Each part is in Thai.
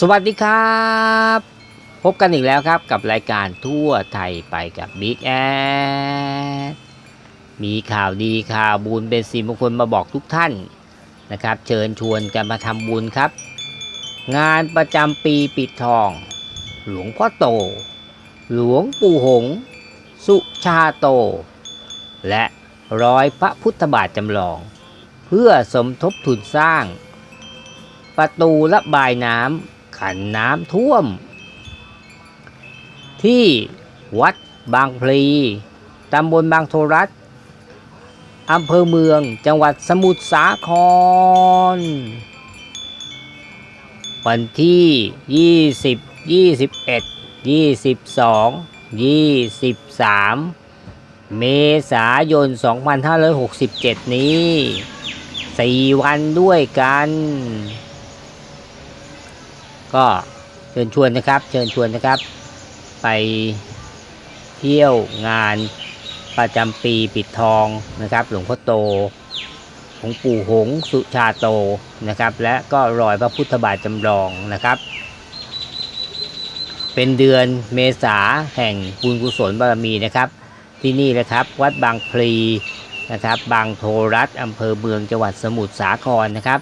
สวัสดีครับ พบกันอีกแล้วครับกับรายการทั่วไทยไปกับบิ๊กแอดมีข่าวดีข่าวบุญเป็นสีมงคลมาบอกทุกท่านนะครับ เชิญชวนกันมาทำบุญครับ งานประจำปีปิดทอง หลวงพ่อโต หลวงปู่หง สุชาโต และร้อยพระพุทธบาทจำลอง เพื่อสมทบทุนสร้างประตูระบายน้ำ ขันน้ำท่วม ที่วัดบางพลีตำบลบางโทรัสอำเภอเมืองจังหวัดสมุทรสาคร วันที่ 20 21 22 23 เมษายน 2567 นี้ 4 วันด้วยกัน ก็เชิญชวนนะครับ เชิญชวนนะครับ ไปเที่ยวงานประจำปีปิดทองนะครับ หลวงพ่อโตหลวงปู่หงสุชาโตนะครับ และก็รอยพระพุทธบาทจำลองนะครับ เป็นเดือนเมษาแห่งบุญกุศลบารมีนะครับ ที่นี่นะครับวัดบางพลีนะครับ บางโทรัสอำเภอเมืองจังหวัดสมุทรสาครนะครับ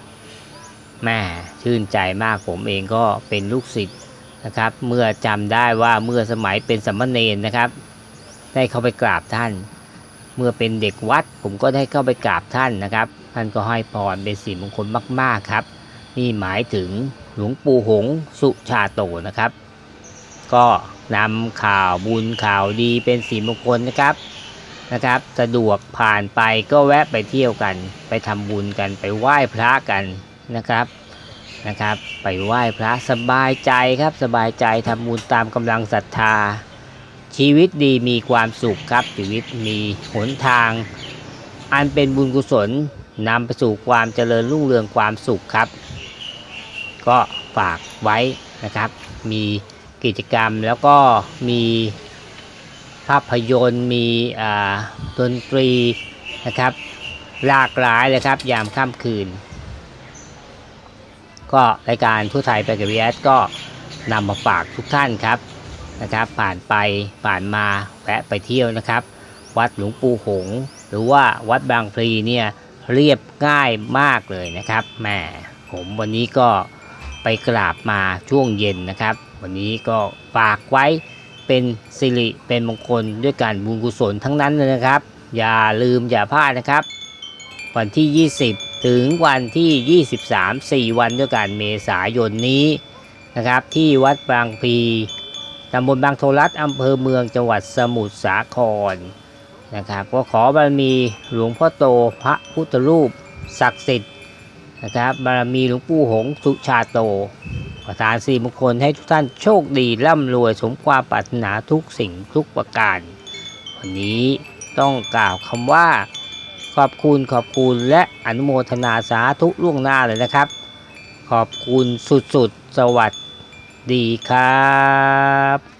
แม่ชื่นใจมากผมเองก็เป็นลูกศิษย์นะครับ เมื่อจำได้ว่าเมื่อสมัยเป็นสัมมเนนนะครับ ได้เข้าไปกราบท่าน เมื่อเป็นเด็กวัด ผมก็ได้เข้าไปกราบท่านนะครับท่านก็ให้พรเป็นสีมงคลมาก ๆครับ นี่หมายถึงหลวงปู่หงสุชาโตนะครับ ก็นำข่าวบุญข่าวดีเป็นสีมงคลนะครับนะครับ สะดวกผ่านไปก็แวะไปเที่ยวกัน ไปทำบุญกันไปไหว้พระกัน นะครับนะครับ ไปไหว้พระสบายใจครับสบายใจทำบุญตามกำลังศรัทธา ชีวิตดีมีความสุขครับชีวิตมีหนทาง อันเป็นบุญกุศลนำไปสู่ความเจริญรุ่งเรืองความสุขครับ ก็ฝากไว้นะครับ มีกิจกรรมแล้วก็มีภาพยนตร์มีดนตรีนะครับ หลากหลายเลยครับยามค่ำคืน ก็รายการทั่วไทยไปกับวีแอสก็นำมาฝากทุกท่านครับนะครับ ผ่านไปผ่านมาแวะไปเที่ยวนะครับ วัดหลวงปู่หง หรือว่าวัดบางพลีเนี่ยเรียบง่ายมากเลยนะครับแหมผมวันนี้ก็ไปกราบมาช่วงเย็นนะครับ วันนี้ก็ฝากไว้เป็นสิริเป็นมงคลด้วยการบุญกุศลทั้งนั้นเลยนะครับ อย่าลืมอย่าพลาดนะครับ วันที่ 20 ถึงวันที่ 23 4 วันด้วยกันเมษายนนี้นะครับ ที่วัดบางพีตำบลบางโทรัสอำเภอเมืองจังหวัดสมุทรสาครนะครับ ก็ขอบารมีหลวงพ่อโตพระพุทธรูปศักดิ์สิทธิ์นะครับบารมีหลวงปู่หงสุชาโต ประทานสี่มงคลให้ทุกท่านโชคดีร่ำรวยสมความปรารถนาทุกสิ่งทุกประการ วันนี้ต้องกล่าวคำว่า ขอบคุณขอบคุณและอนุโมทนาสาธุล่วงหน้าเลยนะครับ ขอบคุณสุดๆสวัสดีครับ